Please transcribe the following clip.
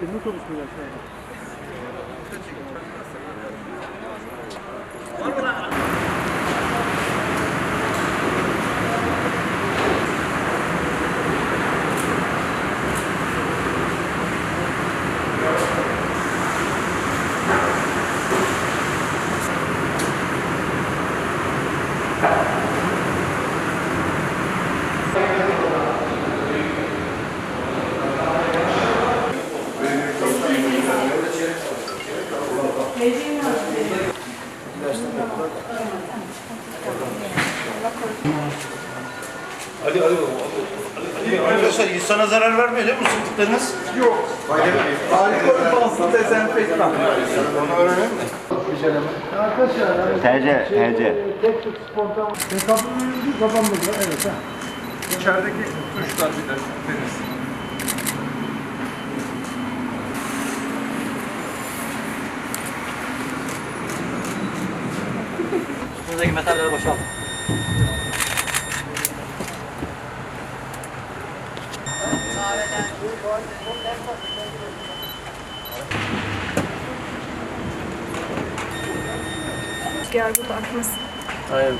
什么做不出来的。事 Ali Ali Ali Arkadaşlar insana zarar vermiyor değil mi sıktıklarınız? Alkol dezenfektan. Onu öğrenelim mi? TC, TC. Tek tük spontan. Kapının önünde kapanmadı. Evet ha. İçerideki tuşlar bir de Üstünüzdeki metalleri boşalt. Rüzgar burada akmasın. Hayır.